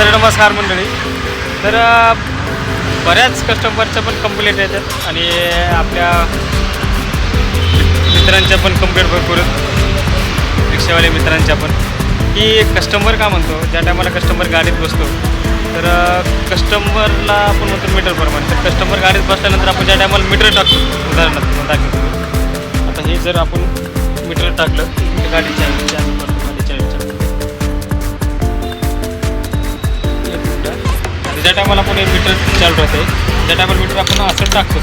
तर नमस्कार मंडळी. तर बऱ्याच कस्टमरच्या पण कंप्लेंट येतात आणि आपल्या मित्रांच्या पण कंप्लेंट भरपूर रिक्षावाल्या रिक्षावाले मित्रांच्या पण. की कस्टमर का म्हणतो? ज्या टायमाला कस्टमर गाडीत बसतो तर कस्टमरला आपण म्हणतो मीटर प्रमाणे. तर कस्टमर गाडीत बसल्यानंतर आपण ज्या टायमाला मीटर टाकतो उदाहरणार्थ दाखवतो आता हे जर आपण मीटर टाकलं गाडीच्या टायमाला आपण हे मीटर चालू राहते. ज्या टायमाला मीटर आपण असं टाकतो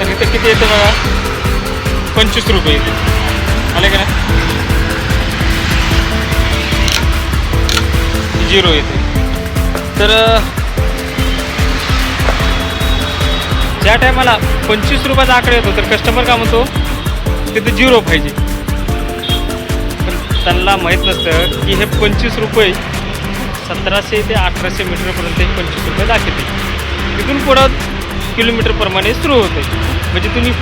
तर इथं किती येतं बघा? पंचवीस रुपये. येते आले का नाही? झिरो येते. तर ज्या टायमाला पंचवीस रुपयाचा आकडा येतो तर कस्टमर का म्हणतो? तिथं झिरो पाहिजे. पण त्यांना माहीत नसतं की हे पंचवीस रुपये सतराशे ते अठराशे मीटरपर्यंत हे पंचवीस रुपये दाखवते. तिथून पुढं किलोमीटरप्रमाणे सुरू होते. म्हणजे तुम्ही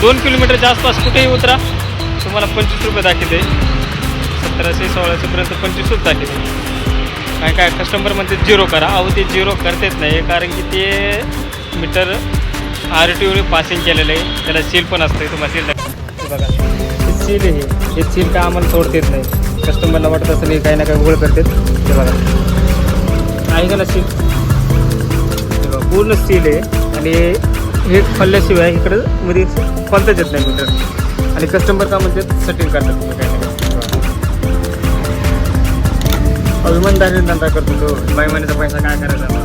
दोन किलोमीटरच्या आसपास कुठेही उतरा तुम्हाला पंचवीस रुपये दाखवते. सतराशे सोळाशेपर्यंत पंचवीसच दाखवते. काय काय कस्टमर म्हणते झिरो करा. अहो ते झिरो करतेच नाही. कारण की ते मीटर आर टी ओने पासिंग केलेलं आहे. त्याला सील पण असतं तुम्हाला सील बघा. सील आहे. हे. हे सील का आम्हाला सोडता येत नाही. कस्टमरला वाटत असं नाही काही ना काही गोळ करतात. ते बघा. आहे का ना सील पूर्ण सील आहे. आणि हे फल्ल्याशिवाय इकडं मध्ये फलताच येत नाही मीटर आणि कस्टमर का म्हणतात? सेटिंग करतात काही ना काही अभिमानदारी धंदा करतो तो. बाईमानीचा पैसा काय करायचा?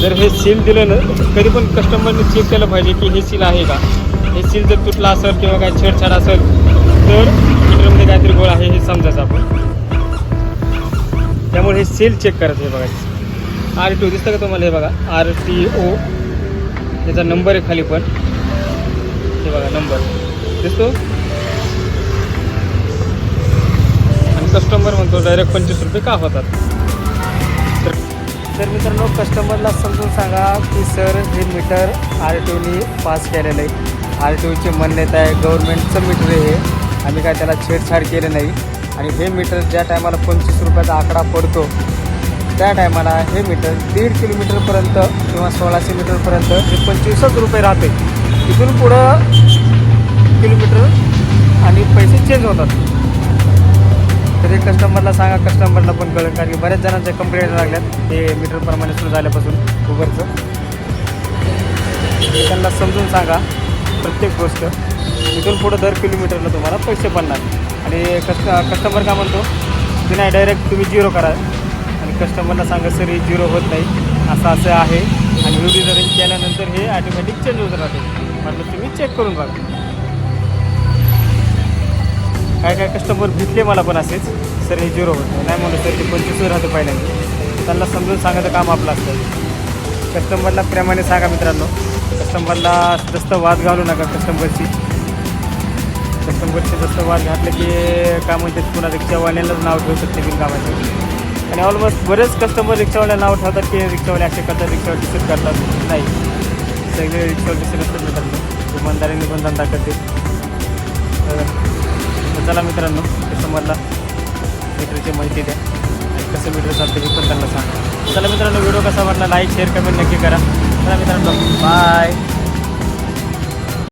जर हे सील दिलं ना तरी पण कस्टमरने चेक केलं पाहिजे की हे सील आहे का? हे सील जर तुटलं असेल किंवा काय छेडछाड असेल तर मीटरमध्ये काहीतरी गोळ आहे हे समजायचं आपण. त्यामुळे हे सेल चेक करायचं हे बघायचं आर टी ओ दिसतं का तुम्हाला हे बघा? आर टी ओ त्याचा नंबर आहे खाली पण. हे बघा नंबर दिसतो? आणि कस्टमर म्हणतो डायरेक्ट पंचवीस रुपये का होतात? तर तर मित्रांनो कस्टमरला समजून सांगा की सर हे मीटर आर टी ओनी पास केलेलं आहे. आर टी ओची मान्यता आहे गव्हर्नमेंटचं मीटर आहे. हे आम्ही काय त्याला छेडछाड केले नाही. आणि हे मीटर ज्या टायमाला पंचवीस रुपयाचा आकडा पडतो त्या टायमाला हे मीटर दीड किलोमीटरपर्यंत किंवा सोळाशे मीटरपर्यंत हे पंचवीसच रुपये राहते. तिथून पुढं किलोमीटर आणि पैसे चेंज होतात. तरी कस्टमरला सांगा कस्टमरला पण कळेल कारण की बऱ्याच जणांच्या कंप्लेंट लागल्यात. हे मीटरप्रमाणे सुरू झाल्यापासून उबरचं. त्यांना समजून सांगा प्रत्येक गोष्ट. इथून पुढं दर किलोमीटरला तुम्हाला पैसे पडणार. आणि कस्ट कस्टमर का म्हणतो? की नाही डायरेक्ट तुम्ही झिरो करा. आणि कस्टमरला सांगा सर हे झिरो होत नाही. असं असं आहे. आणि व्हिडिओ जर केल्यानंतर हे ॲटोमॅटिक चेंज होत राहते. म्हटलं तुम्ही चेक करून बघा. काय काय कस्टमर भेटले मला पण असेच. सर हे झिरो होतं नाही. म्हणून सर ते पंचवीस राहतं पहिल्यांदा. त्यांना समजून सांगायचं काम आपलं असतं. कस्टमरला प्रेमाने सांगा मित्रांनो. कस्टमरला जास्त वाद घालू नका कस्टमरशी कस्टमरशी जसं वाद घातलं की काय म्हणतात पुन्हा रिक्षावाल्यालाच नाव ठेवू शकते बिनकामाचे. आणि ऑलमोस्ट बरेच कस्टमर रिक्षावाल्या नाव ठेवतात की रिक्षावाले असे करतात रिक्षावर डिसिट करतात. नाही. सगळे रिक्षावर डिसिट असतात मित्रांनो इमानदारीने पण धंदा करते चला मित्रांनो कस्टमरला मीटरची माहिती द्या. कसं मीटर चालतं हे पण त्यांना सांगा. चला मित्रांनो व्हिडिओ कसा वाटला? लाईक शेअर कमेंट नक्की करा. चला मित्रांनो बाय